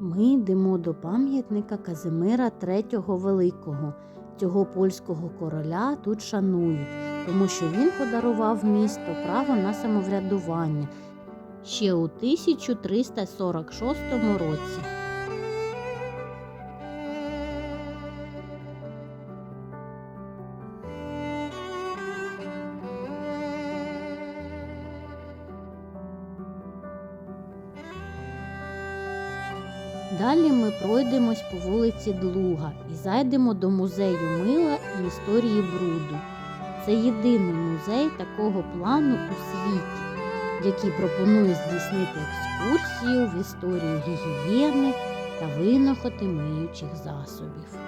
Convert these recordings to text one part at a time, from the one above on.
Ми йдемо до пам'ятника Казимира III Великого. Цього польського короля тут шанують, тому що він подарував місто право на самоврядування ще у 1346 році. Далі ми пройдемось по вулиці Длуга і зайдемо до музею мила і історії бруду. Це єдиний музей такого плану у світі, який пропонує здійснити екскурсію в історію гігієни та винаходи миючих засобів.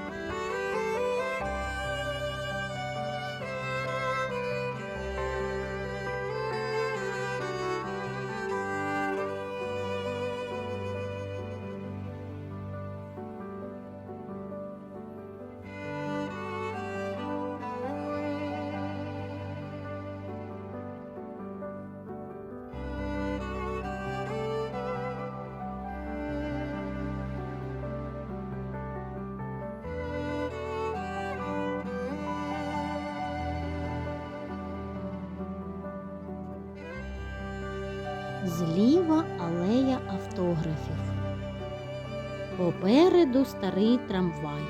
Зліва алея автографів. Попереду старий трамвай,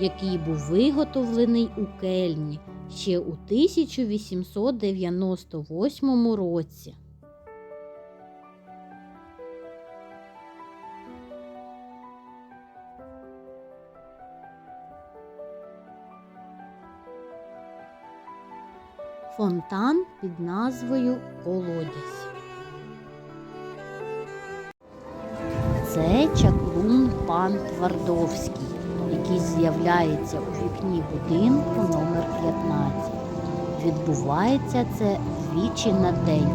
який був виготовлений у Кельні ще у 1898 році. Фонтан під назвою Колодязь. Це чаклун пан Твардовський, який з'являється у вікні будинку номер 15. Відбувається це двічі на день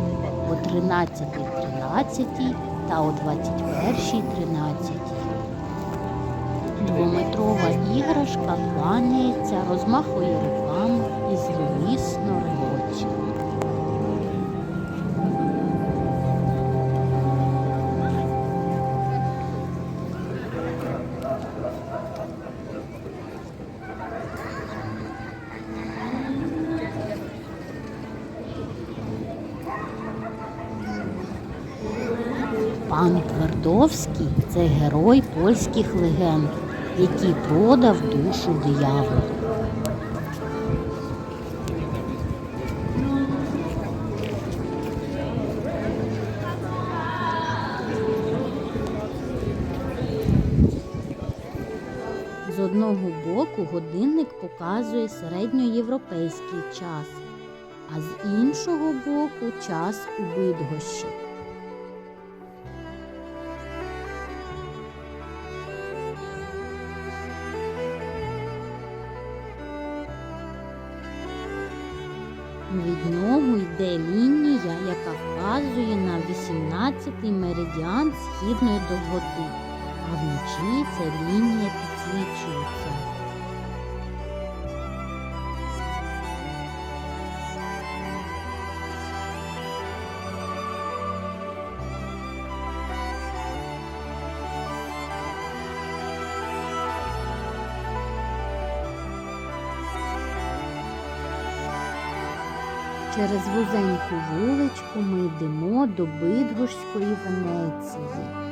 о 13.13 та о 21.13. Двометрова іграшка кланяється, розмахує руками і зловісно Твардовський це герой польських легенд, який продав душу дияволу. З одного боку годинник показує середньоєвропейський час, а з іншого боку час у Бидгощі. Йде лінія, яка вказує на 18-й меридіан східної довготи, а вночі ця лінія підсвічується. Через вузеньку вуличку ми йдемо до Бидгушської Венеції.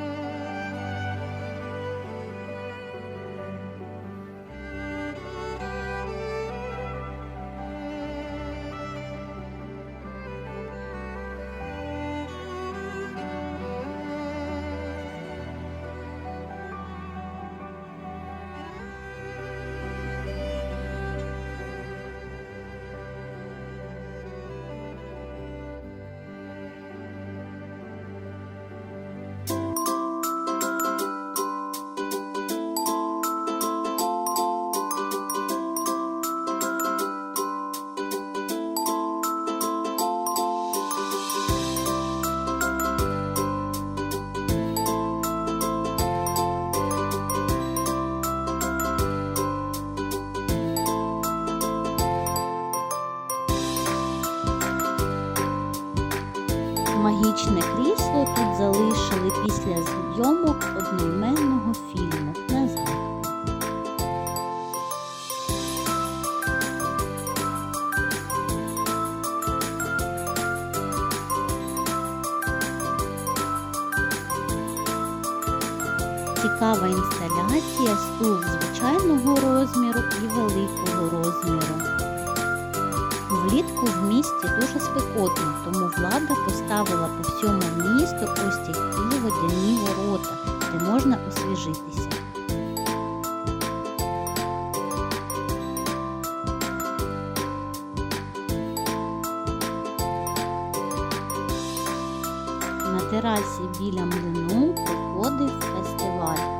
Цікава інсталяція стул звичайного розміру і великого розміру. Влітку в місті дуже спекотно, тому влада поставила по всьому місту ось такі водяні ворота, де можна освіжитися. На терасі біля млину проходив фестиваль.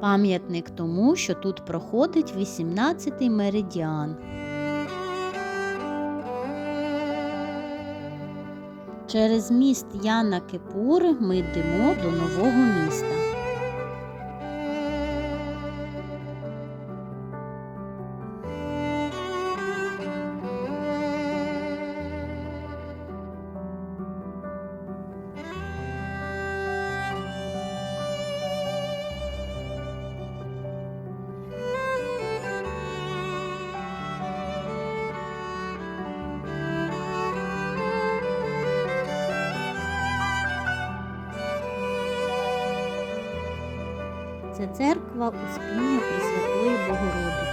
Пам'ятник тому, що тут проходить 18-й меридіан. Через міст Яна Кипури ми йдемо до нового міста. Це церква Успіння Пресвятої Богородиці.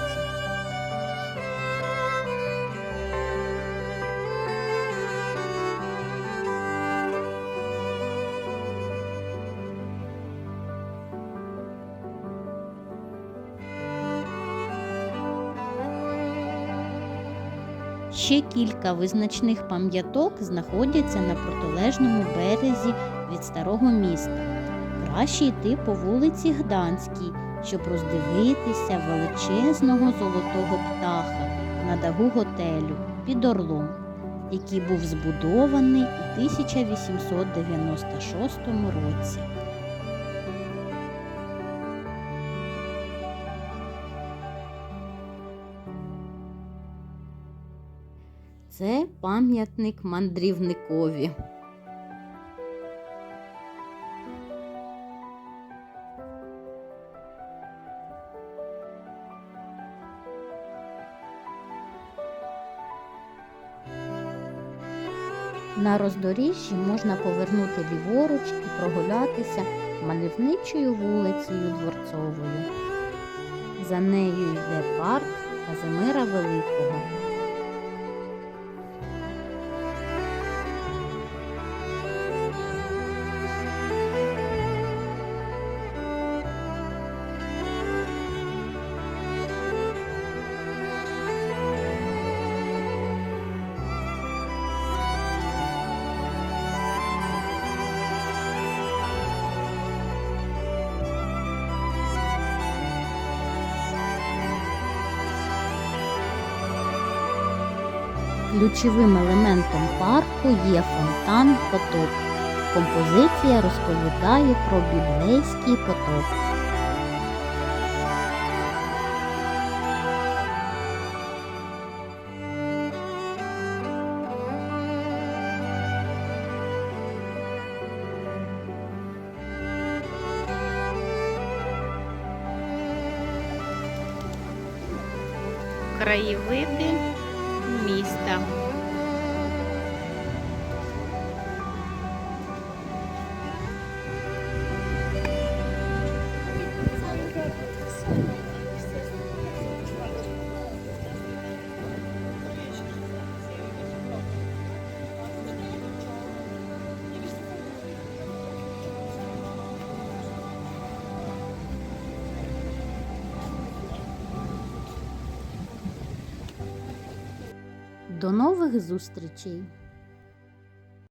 Ще кілька визначних пам'яток знаходяться на протилежному березі від старого міста. Краще йти по вулиці Гданській, щоб роздивитися величезного золотого птаха на даху готелю під Орлом, який був збудований у 1896 році. Це пам'ятник мандрівникові. На роздоріжжі можна повернути ліворуч і прогулятися мальовничою вулицею Дворцовою. За нею йде парк Казимира Великого. Ключовим елементом парку є фонтан потоп. Композиція розповідає про біблейський потоп. Краєвиди міста. До нових зустрічей!